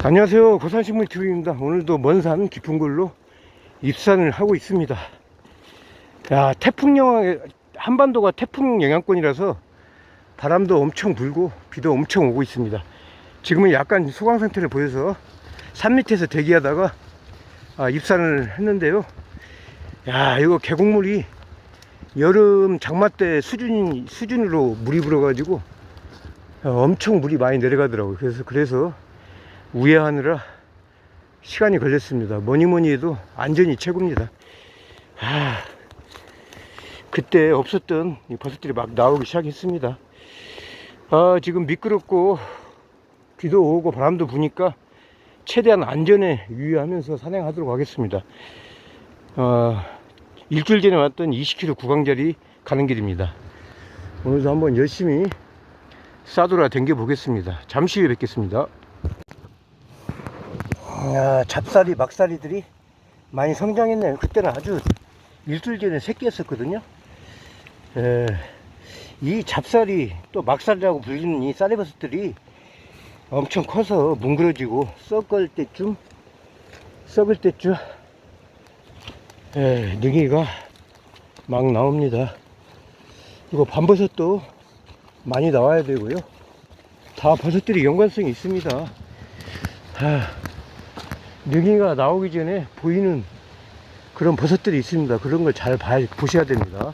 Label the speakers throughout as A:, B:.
A: 안녕하세요. 고산식물TV입니다. 오늘도 먼 산 깊은 걸로 입산을 하고 있습니다. 야 태풍 영향 한반도가 태풍 영향권이라서 바람도 엄청 불고 비도 엄청 오고 있습니다. 지금은 약간 소강 상태를 보여서 산 밑에서 대기하다가 아, 입산을 했는데요 야 이거 계곡물이 여름 장마 때 수준 수준으로 물이 불어가지고 어, 엄청 물이 많이 내려가더라고요 그래서 그래서 우회하느라 시간이 걸렸습니다. 뭐니 뭐니 해도 안전이 최고입니다. 아, 그때 없었던 이 버섯들이 막 나오기 시작했습니다. 아, 지금 미끄럽고 비도 오고 바람도 부니까 최대한 안전에 유의하면서 산행하도록 하겠습니다. 어, 일주일 전에 왔던 20km 구강자리 가는 길입니다. 오늘도 한번 열심히 싸돌아 댕겨 보겠습니다. 잠시 후에 뵙겠습니다. 야, 잡사리, 막사리들이 많이 성장했네요. 그때는 아주 일주일 전에 새끼였었거든요. 에, 이 잡사리, 또 막사리라고 불리는 이 쌀이버섯들이 엄청 커서 뭉그러지고 썩을 때쯤, 썩을 때쯤, 에, 능이가 막 나옵니다. 이거 밤버섯도 많이 나와야 되고요. 다 버섯들이 연관성이 있습니다. 아, 능이가 나오기 전에 보이는 그런 버섯들이 있습니다. 그런 걸잘 보셔야 됩니다.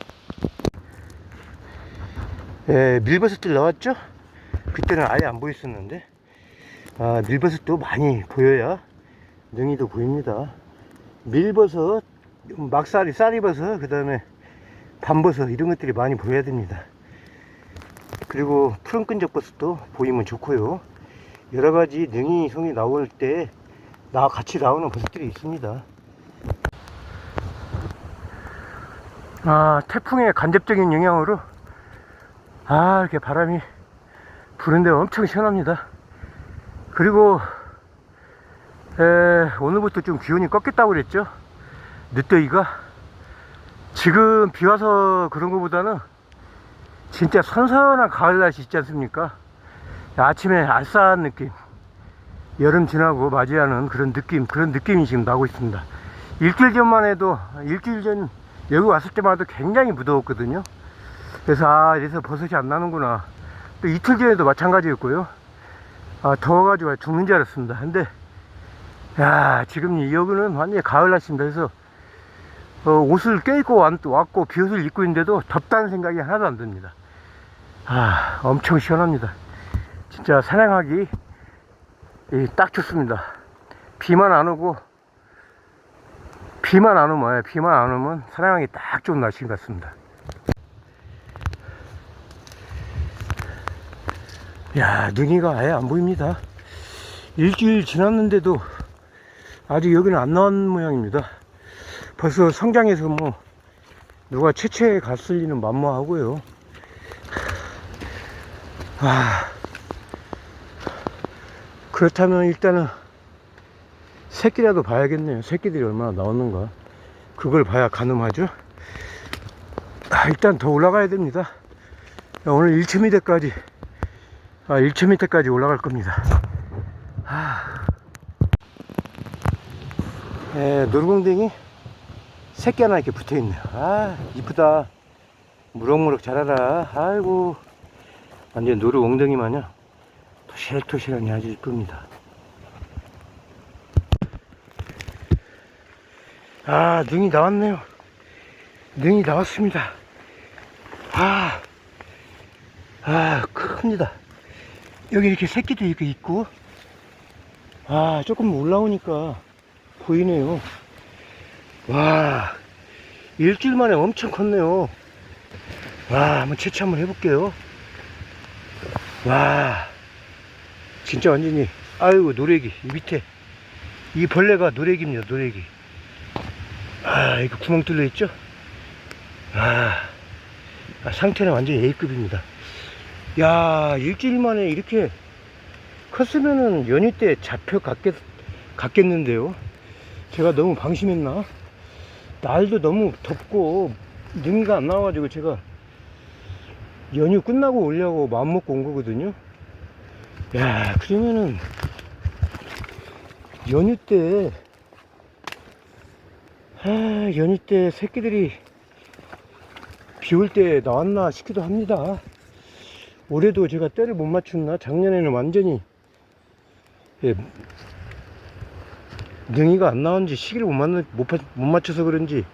A: 예, 밀버섯들 나왔죠? 그때는 아예 안 보였었는데, 아, 밀버섯도 많이 보여야 능이도 보입니다. 밀버섯, 막사리, 쌀이버섯, 그 다음에 밤버섯, 이런 것들이 많이 보여야 됩니다. 그리고 푸른 끈적버섯도 보이면 좋고요. 여러 가지 능이 송이 나올 때 나 같이 나오는 버섯들이 있습니다. 아, 태풍의 간접적인 영향으로 아, 이렇게 바람이 부는데 엄청 시원합니다. 그리고 에, 오늘부터 좀 기온이 꺾였다고 그랬죠. 늦더위가? 지금 비 와서 그런 것보다는 진짜 선선한 가을 날씨 있지 않습니까? 아침에 알싸한 느낌. 여름 지나고 맞이하는 그런 느낌 그런 느낌이 지금 나고 있습니다. 일주일 전만 해도 일주일 전 여기 왔을 때만 해도 굉장히 무더웠거든요. 그래서 아 이래서 버섯이 안 나는구나. 또 이틀 전에도 마찬가지였고요. 아 더워가지고 죽는 줄 알았습니다. 근데 야 지금 여기는 완전히 가을 날씨입니다. 그래서 어, 옷을 껴입고 왔고 비옷을 입고 있는데도 덥다는 생각이 하나도 안 듭니다 아 엄청 시원합니다 진짜 이, 딱 좋습니다. 비만 안 오고, 비만 안 오면, 예, 비만 안 오면 사냥하기 딱 좋은 날씨 같습니다. 야, 능이가 아예 안 보입니다. 일주일 지났는데도 아직 여기는 안 나온 모양입니다. 벌써 성장해서 뭐, 누가 채채에 갔을 리는 만무하고요. 아, 그렇다면 일단은 새끼라도 봐야겠네요. 새끼들이 얼마나 나오는가. 그걸 봐야 가늠하죠. 아, 일단 더 올라가야 됩니다. 오늘 1,000m까지, 아, 1,000m까지 올라갈 겁니다. 아. 예, 노루공댕이 새끼 하나 이렇게 붙어 있네요. 아, 이쁘다. 무럭무럭 자라라. 아이고. 완전 노루 엉덩이 마냥 토실토실하니 아주 이쁩니다. 아, 능이 나왔네요. 능이 나왔습니다. 아, 아, 큽니다. 여기 이렇게 새끼도 이렇게 있고, 아, 조금 올라오니까 보이네요. 와, 일주일 만에 엄청 컸네요. 와, 한번 채취 한번 해볼게요. 와. 진짜 완전히 아이고 노래기 이 밑에 이 벌레가 노래기입니다 노래기 아 이거 구멍 뚫려 있죠 아, 아 상태는 완전히 A급입니다 야 일주일 만에 이렇게 컸으면은 연휴 때 잡혀 갔겠, 갔겠는데요 제가 너무 방심했나 날도 너무 덥고 능이가 안 나와가지고 제가 연휴 끝나고 오려고 마음먹고 온 거거든요. 야, 그러면은 연휴 때, 아, 연휴 때 새끼들이 비 올 때 나왔나 싶기도 합니다. 올해도 제가 때를 못 맞췄나? 작년에는 완전히 예, 능이가 안 나온지 시기를 못, 맞, 못, 파- 못 맞춰서 그런지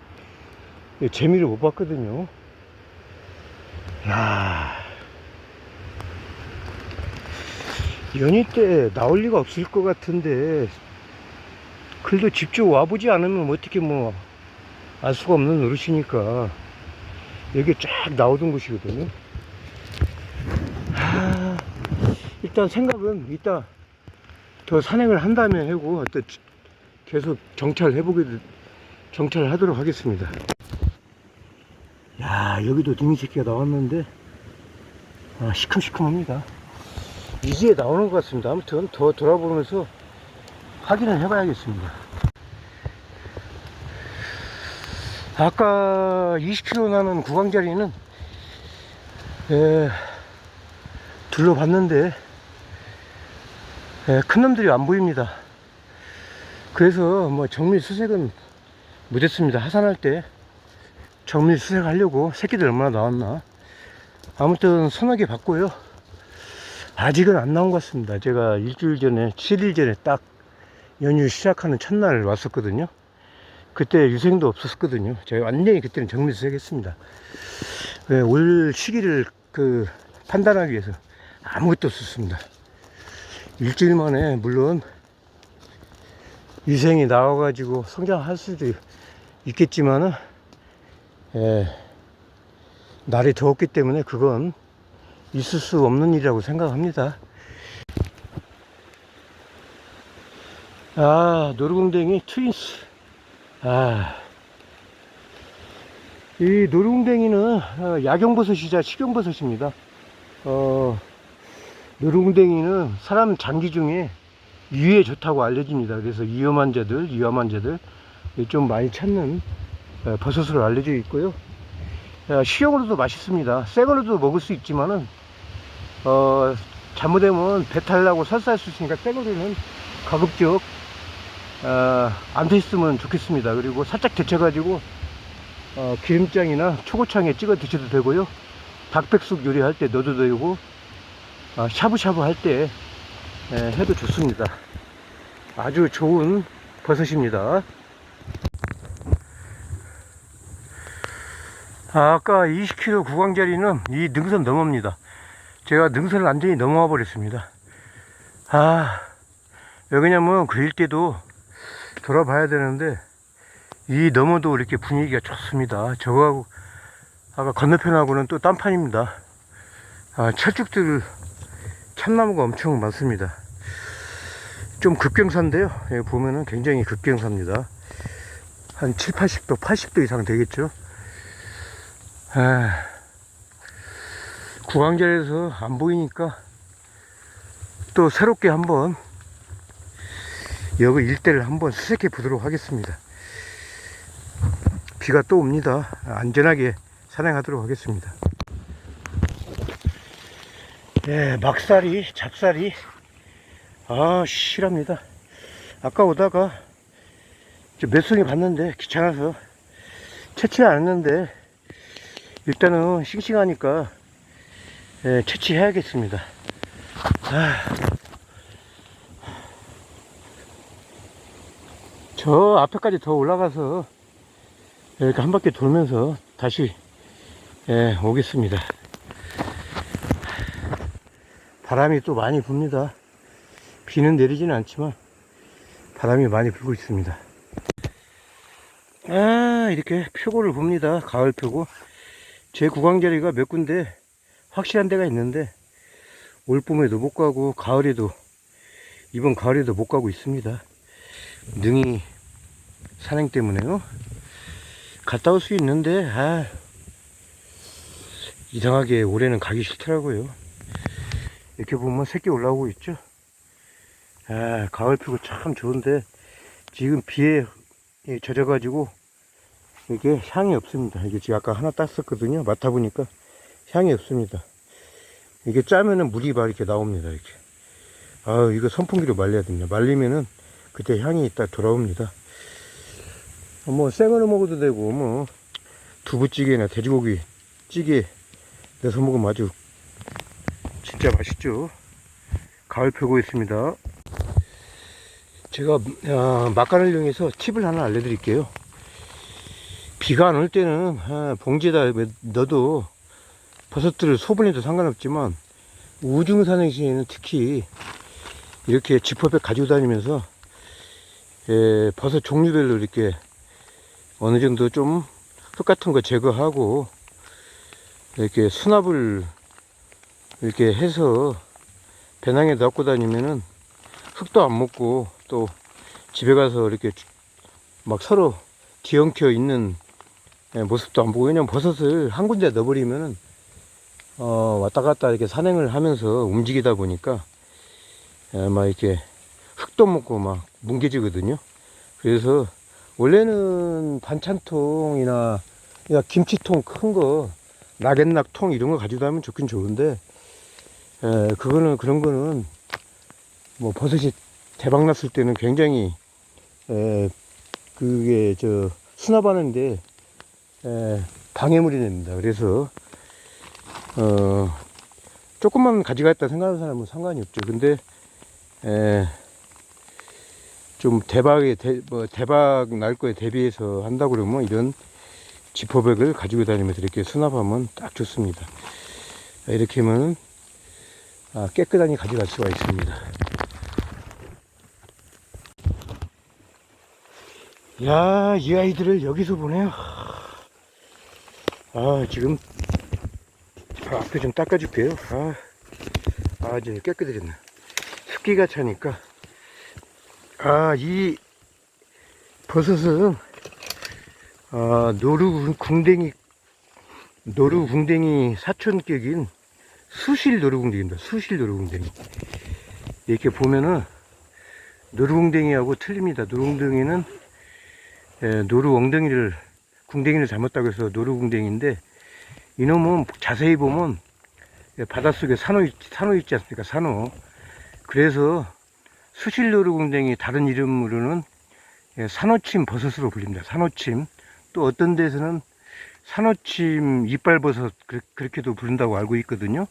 A: 예, 재미를 못 봤거든요. 야 연휴 때 나올 리가 없을 것 같은데 그래도 직접 와보지 않으면 어떻게 뭐 알 수가 없는 노릇이니까 여기 쫙 나오던 곳이거든요. 하, 일단 생각은 이따 더 산행을 한 다음에 하고 또 계속 정찰해보게 정찰하도록 하겠습니다. 야 여기도 등이 새끼가 나왔는데 아, 시큼시큼합니다. 이제 나오는 것 같습니다. 아무튼 더 돌아보면서 확인을 해봐야겠습니다. 아까 20km 나는 구강자리는 에, 둘러봤는데 에, 큰 놈들이 안 보입니다. 그래서 뭐 정밀 수색은 못했습니다. 하산할 때 정밀 수색하려고 새끼들 얼마나 나왔나 아무튼 서너 개 봤고요. 아직은 안 나온 것 같습니다. 제가 일주일 전에 7일 전에 딱 연휴 시작하는 첫날 왔었거든요. 그때 유생도 없었거든요. 제가 완전히 그때는 정밀 수색했습니다. 네, 올 시기를 그 판단하기 위해서 아무것도 없었습니다. 일주일 만에 물론 유생이 나와가지고 성장할 수도 있겠지만은 예, 날이 더웠기 때문에 그건 있을 수 없는 일이라고 생각합니다. 아, 노루궁뎅이 트윈스. 아, 이 노루궁뎅이는 어, 야경버섯이자 식용버섯입니다. 어, 노루궁뎅이는 사람 장기 중에 위에 좋다고 알려집니다. 그래서 위험한 자들, 위험한 자들 좀 많이 찾는 어, 버섯으로 알려져 있고요. 어, 식용으로도 맛있습니다. 생으로도 먹을 수 있지만은 어, 잘못되면 배탈 나고 설사할 수 있으니까 생으로는 가급적 어, 안 됐으면 좋겠습니다. 그리고 살짝 데쳐가지고 어, 기름장이나 초고창에 찍어 드셔도 되고요. 닭백숙 요리할 때 넣어도 되고 어, 샤브샤브 할때 해도 좋습니다. 아주 좋은 버섯입니다. 아, 아까 20km 구강자리는 이 능선 넘어입니다. 제가 능선을 완전히 넘어와 버렸습니다. 아, 왜 그러냐면 그릴 때도 돌아봐야 되는데 이 너머도 이렇게 분위기가 좋습니다. 저거하고 아까 건너편하고는 또 딴판입니다. 아, 철쭉들 참나무가 엄청 많습니다. 좀 급경사인데요. 여기 보면은 굉장히 급경사입니다. 한 7, 80도, 80도 이상 되겠죠. 아, 구강절에서 안 보이니까 또 새롭게 한번 여기 일대를 한번 수색해 보도록 하겠습니다. 비가 또 옵니다. 안전하게 산행하도록 하겠습니다. 예, 막살이, 잡살이, 아, 실합니다. 아까 오다가 몇 송이 봤는데 귀찮아서 채취 안 했는데 일단은 싱싱하니까 예, 채취해야겠습니다. 아, 저 앞에까지 더 올라가서 이렇게 한 바퀴 돌면서 다시 예, 오겠습니다. 바람이 또 많이 붑니다. 비는 내리지는 않지만 바람이 많이 불고 있습니다. 아, 이렇게 표고를 봅니다. 가을 표고. 제 구강자리가 몇 군데 확실한 데가 있는데 올 봄에도 못 가고 가을에도 이번 가을에도 못 가고 있습니다. 능이 산행 때문에요. 갔다 올 수 있는데 아 이상하게 올해는 가기 싫더라고요. 이렇게 보면 새끼 올라오고 있죠. 아 가을 피고 참 좋은데 지금 비에 예, 젖어 가지고 이게 향이 없습니다. 이게 지금 아까 하나 땄었거든요. 맡아보니까 향이 없습니다. 이게 짜면은 물이 막 이렇게 나옵니다. 이렇게. 아 이거 선풍기로 말려야 됩니다. 말리면은 그때 향이 딱 돌아옵니다. 어, 뭐 생으로 먹어도 되고 뭐 두부찌개나 돼지고기 찌개 내서 먹으면 아주 진짜 맛있죠. 가을 펴고 있습니다. 제가 아, 막간을 이용해서 팁을 하나 알려드릴게요. 비가 안 올 때는 아, 봉지에다 넣어도 버섯들을 소분해도 상관없지만 우중산행 시에는 특히 이렇게 지퍼백 가지고 다니면서 예, 버섯 종류별로 이렇게 어느 정도 좀 흙 같은 거 제거하고 이렇게 수납을 이렇게 해서 배낭에 넣고 다니면은 흙도 안 먹고 또 집에 가서 이렇게 막 서로 뒤엉켜 있는 예, 모습도 안 보고 왜냐면 버섯을 한 군데 넣어버리면은 어, 왔다 갔다 이렇게 산행을 하면서 움직이다 보니까 예, 막 이렇게 흙도 먹고 막 뭉개지거든요. 그래서 원래는 반찬통이나 김치통 큰 거, 낙엽낙통 이런 거 가지고 다니면 좋긴 좋은데 에, 그거는 그런 거는 뭐 버섯이 대박 났을 때는 굉장히 에, 그게 저 수납하는데 에, 방해물이 됩니다. 그래서 어 조금만 가져갔다 생각하는 사람은 상관이 없죠. 근데 에, 좀 대박에 대, 뭐 대박 날 거에 대비해서 한다 그러면 이런 지퍼백을 가지고 다니면서 이렇게 수납하면 딱 좋습니다. 이렇게 하면 아, 깨끗하게 가져갈 수가 있습니다. 야, 이 아이들을 여기서 보네요. 아, 지금 아, 앞에 좀 닦아줄게요. 아, 아, 이제 깨끗해졌네. 습기가 차니까. 아, 이 버섯은 아, 노루 궁뎅이 노루 궁뎅이 사촌격인 수실 노루궁뎅입니다. 수실 노루궁뎅이. 이렇게 보면은 노루궁뎅이하고 틀립니다. 노루궁뎅이는 예, 노루 엉덩이를 궁뎅이를 잘못다고 해서 노루궁뎅인데 이놈은 자세히 보면 예, 바닷속에 산호, 있- 산호 있지 않습니까? 산호. 그래서 수실 노루궁뎅이 다른 이름으로는 예, 산호침 버섯으로 불립니다. 산호침. 또 어떤 데서는 산호침 이빨버섯 그- 그렇게도 부른다고 알고 있거든요.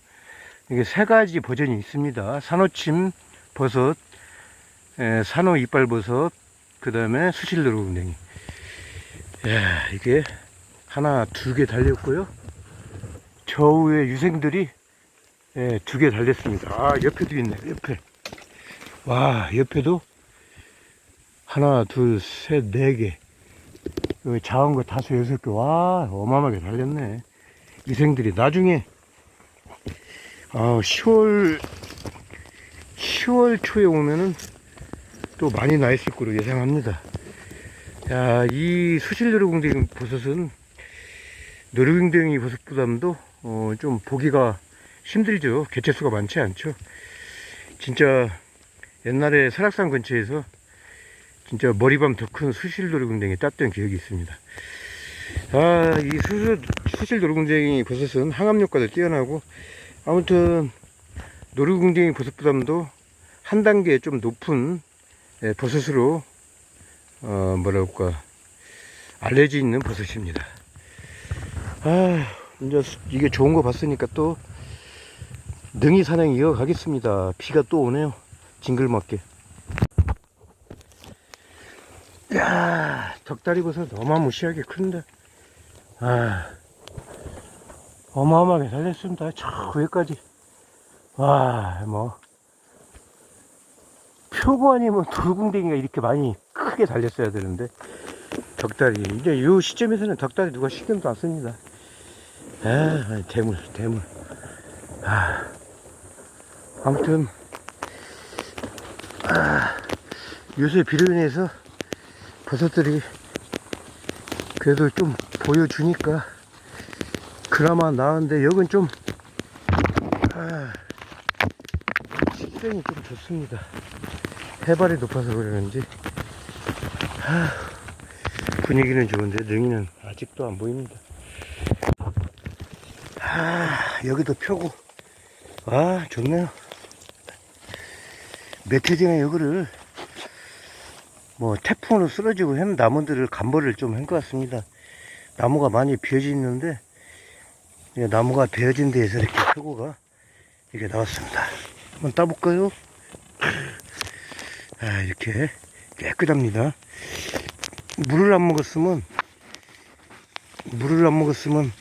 A: 이게 세 가지 버전이 있습니다. 산호침 버섯, 에, 산호 이빨 버섯, 그 다음에 수실노루궁뎅이. 야, 이게 하나, 두 개 달렸고요. 저 위에 유생들이 예, 두 개 달렸습니다. 아, 옆에도 있네, 옆에. 와, 옆에도 하나, 둘, 셋, 네 개. 여기 거 다섯, 여섯 개. 와, 어마어마하게 달렸네. 위생들이 나중에, 아, 10월, 10월 초에 오면은 또 많이 나 있을 거로 예상합니다. 야, 이 수실 노루궁뎅이 버섯은 노루궁뎅이 버섯보다도 어, 좀 보기가 힘들죠. 개체수가 많지 않죠. 진짜 옛날에 설악산 근처에서 진짜 머리밤 더 큰 수실 노루궁뎅이 땄던 기억이 있습니다. 아, 이 수실, 수실 노루궁뎅이 버섯은 항암효과도 뛰어나고 아무튼 노루궁뎅이 버섯보다도 한 단계 좀 높은 예, 버섯으로 어, 뭐랄까 알레지 있는 버섯입니다. 아, 이제 수- 이게 좋은 거 봤으니까 또 능이 산행 이어가겠습니다. 비가 또 오네요. 징글맞게. 야, 덕다리 버섯 어마무시하게 큰데. 아, 어마어마하게 달렸습니다. 저 위에까지. 와, 뭐. 표고 아니면 돌궁뎅이가 이렇게 많이 크게 달렸어야 되는데. 덕다리. 이제 이 시점에서는 덕다리 누가 신경도 안 씁니다. 아, 대물, 대물. 아, 아무튼, 아, 요새 비로 인해서 버섯들이 그래도 좀 보여주니까 그나마 나은데 여긴 좀 아, 식생이 좀 좋습니다. 해발이 높아서 그러는지 아, 분위기는 좋은데 능이는 아직도 안 보입니다. 아, 여기도 펴고. 아, 좋네요. 며칠 전에 여기를 뭐 태풍으로 쓰러지고 한 나무들을 간벌을 좀 한 것 같습니다. 나무가 많이 비어져 있는데 이 나무가 베어진 데에서 이렇게 표고가 이렇게 나왔습니다. 한번 따볼까요? 아, 이렇게 깨끗합니다. 물을 안 먹었으면 물을 안 먹었으면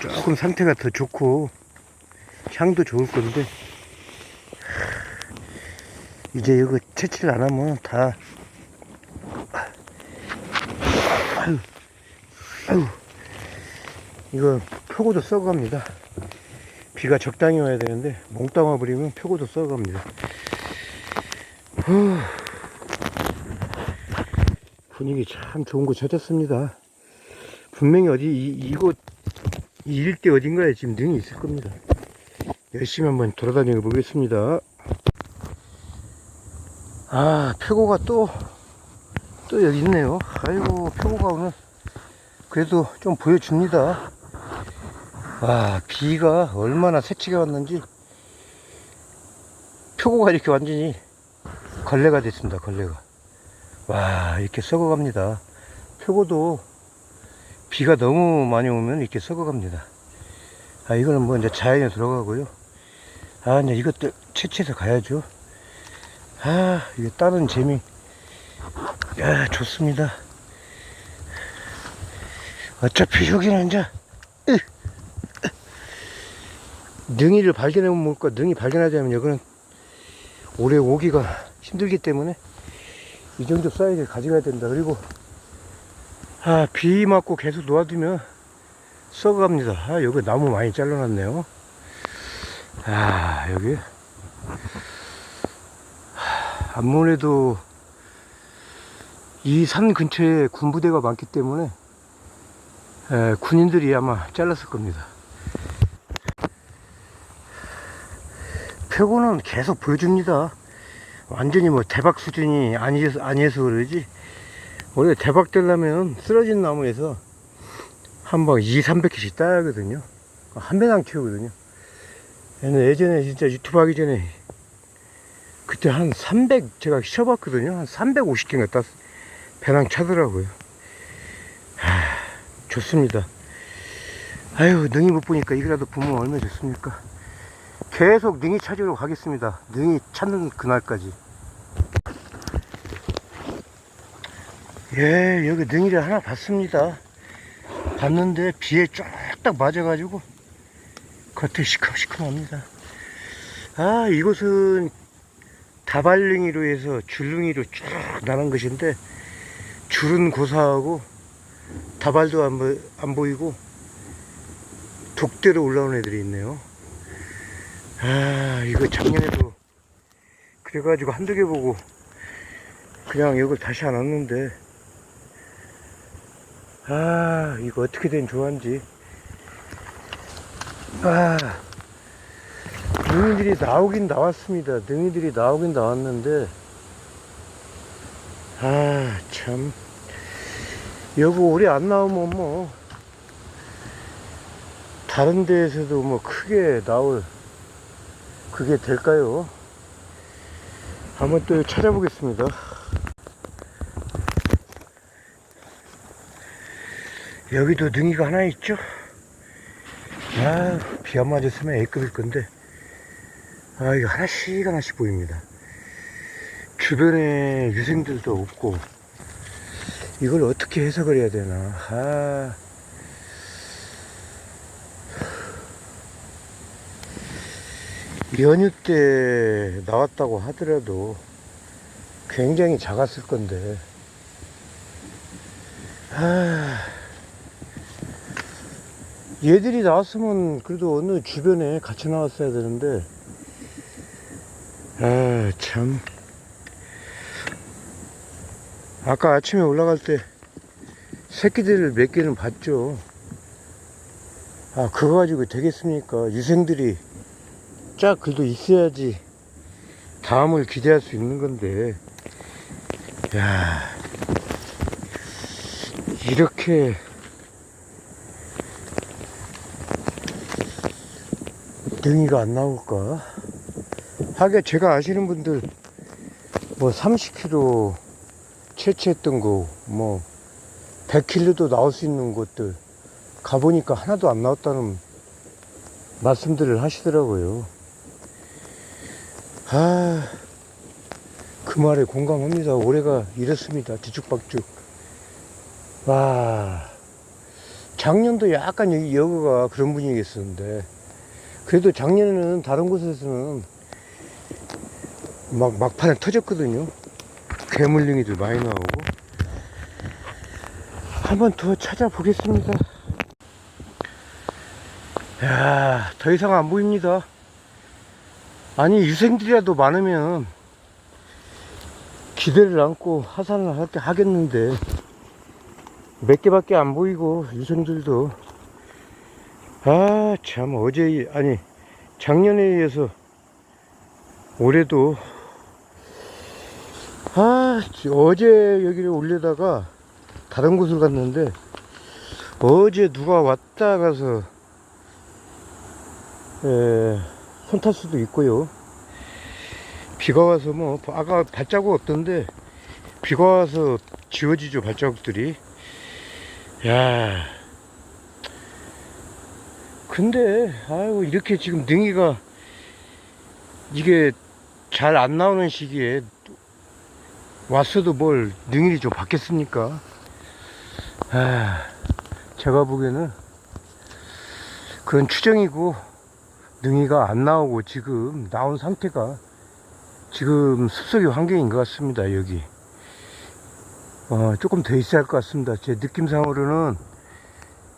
A: 조금 상태가 더 좋고 향도 좋을 건데 이제 이거 채취를 안 하면 다 아유 아유 이거 표고도 썩어갑니다. 비가 적당히 와야 되는데 몽땅 와버리면 표고도 썩어갑니다. 후. 분위기 참 좋은 곳 찾았습니다. 분명히 어디 이, 이곳 이 일대 어딘가에 지금 능이 있을 겁니다. 열심히 한번 돌아다녀 보겠습니다. 아 표고가 또또 여기 있네요. 아이고 표고가 오늘 그래도 좀 보여줍니다 와 비가 얼마나 새치게 왔는지. 표고가 이렇게 완전히 걸레가 됐습니다 걸레가. 와 이렇게 썩어갑니다. 표고도 비가 너무 많이 오면 이렇게 썩어갑니다. 아 이거는 뭐 이제 자연에 들어가고요. 아 이제 이것들 채취해서 가야죠. 아 이게 따는 재미. 야 좋습니다. 어차피 여기는 이제 으, 으. 능이를 발견해 못 거, 능이 발견하지 않으면 여기는 오래 오기가 힘들기 때문에 이 정도 사이즈를 가져가야 된다. 그리고 아, 비 맞고 계속 놓아두면 썩어갑니다. 아, 여기 나무 많이 잘라놨네요. 아, 여기 하, 아무래도 이 산 근처에 군부대가 많기 때문에 에, 군인들이 아마 잘랐을 겁니다. 표고는 계속 보여줍니다. 완전히 뭐 대박 수준이 아니어서, 아니어서 그러지. 원래 대박 되려면 쓰러진 나무에서 한 방 2, 300개씩 따야 하거든요. 한 배당 키우거든요. 예전에 진짜 유튜브 하기 전에 그때 한 300, 제가 쉬어봤거든요. 한 350개가 땄, 배낭 차더라고요. 하, 좋습니다. 아유, 능이 못 보니까 이거라도 보면 얼마나 좋습니까? 계속 능이 찾으러 가겠습니다. 능이 찾는 그날까지. 예, 여기 능이를 하나 봤습니다. 봤는데 비에 쫙딱 맞아가지고 겉에 시큼시큼합니다. 아, 이곳은 다발능이로 해서 줄능이로 쫙 나는 것인데 줄은 고사하고 다발도 안, 보, 안 보이고 독대로 올라온 애들이 있네요. 아, 이거 작년에도 그래가지고 한두 개 보고 그냥 이걸 다시 안 왔는데. 아, 이거 어떻게 된 조화인지. 아, 능이들이 나오긴 나왔습니다. 능이들이 나오긴 나왔는데. 아, 참. 여기 오래 안 나오면 뭐 다른 데에서도 뭐 크게 나올 그게 될까요? 한번 또 찾아보겠습니다. 여기도 능이가 하나 있죠? 아, 비 안 맞았으면 A급일 건데, 아, 이거 하나씩 하나씩 보입니다. 주변에 유생들도 없고, 이걸 어떻게 해석을 해야 되나. 아. 연휴 때 나왔다고 하더라도 굉장히 작았을 건데, 아, 얘들이 나왔으면 그래도 어느 주변에 같이 나왔어야 되는데, 아, 참. 아까 아침에 올라갈 때 새끼들을 몇 개는 봤죠. 아, 그거 가지고 되겠습니까? 유생들이 쫙 그래도 있어야지 다음을 기대할 수 있는 건데 야 이렇게 능이가 안 나올까? 하게 제가 아시는 분들 뭐 30kg 채취했던 거, 뭐 100kg도 나올 수 있는 곳들 가보니까 하나도 안 나왔다는 말씀들을 하시더라고요. 아, 그 말에 공감합니다. 올해가 이렇습니다. 뒤죽박죽. 와, 작년도 약간 여기 여기가 그런 분위기였었는데, 그래도 작년에는 다른 곳에서는 막 막판에 터졌거든요. 괴물링이들 많이 나오고. 한번 더 찾아보겠습니다. 야, 더 이상 안 보입니다. 아니, 유생들이라도 많으면 기대를 안고 하산을 할때 하겠는데, 몇 개밖에 안 보이고, 유생들도. 아, 참, 어제, 아니, 작년에 의해서 올해도, 아, 어제 여기를 올려다가 다른 곳을 갔는데, 어제 누가 왔다 가서, 에, 손탈 수도 있고요. 비가 와서 뭐, 아까 발자국 없던데, 비가 와서 지워지죠, 발자국들이. 야 근데, 아이고, 이렇게 지금 능이가, 이게 잘 안 나오는 시기에 왔어도 뭘 능일이 좀 받겠습니까? 아, 제가 보기에는 그건 추정이고, 능이가 안 나오고 지금 나온 상태가 지금 습속의 환경인 것 같습니다, 여기. 어, 조금 더 있어야 할 것 같습니다. 제 느낌상으로는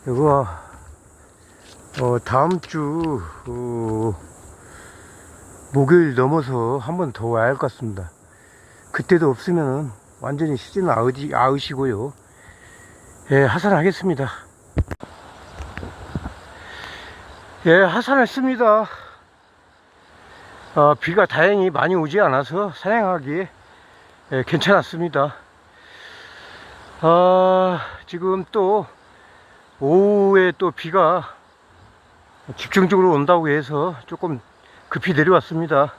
A: 이거 어, 다음 주 어, 목요일 넘어서 한 번 더 와야 할 것 같습니다. 그때도 없으면 완전히 시즌 아으시, 아으시고요. 예, 하산하겠습니다. 예, 하산했습니다. 어, 비가 다행히 많이 오지 않아서 사냥하기 예, 괜찮았습니다. 아, 지금 또 오후에 또 비가 집중적으로 온다고 해서 조금 급히 내려왔습니다.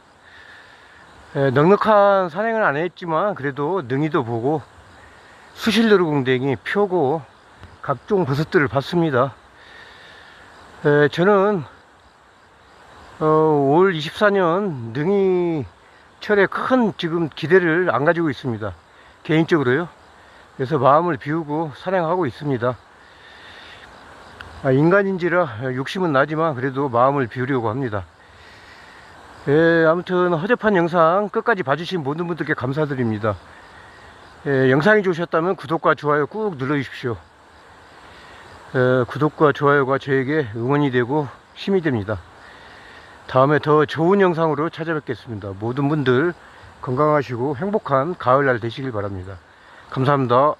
A: 예, 넉넉한 산행은 안 했지만 그래도 능이도 보고 수실노루궁뎅이 표고 각종 버섯들을 봤습니다. 예, 저는 어, 올 24년 능이 철에 큰 지금 기대를 안 가지고 있습니다. 개인적으로요. 그래서 마음을 비우고 산행하고 있습니다. 아, 인간인지라 욕심은 나지만 그래도 마음을 비우려고 합니다. 예, 아무튼 허접한 영상 끝까지 봐주신 모든 분들께 감사드립니다. 예, 영상이 좋으셨다면 구독과 좋아요 꾹 눌러주십시오. 예, 구독과 좋아요가 저에게 응원이 되고 힘이 됩니다. 다음에 더 좋은 영상으로 찾아뵙겠습니다. 모든 분들 건강하시고 행복한 가을날 되시길 바랍니다. 감사합니다.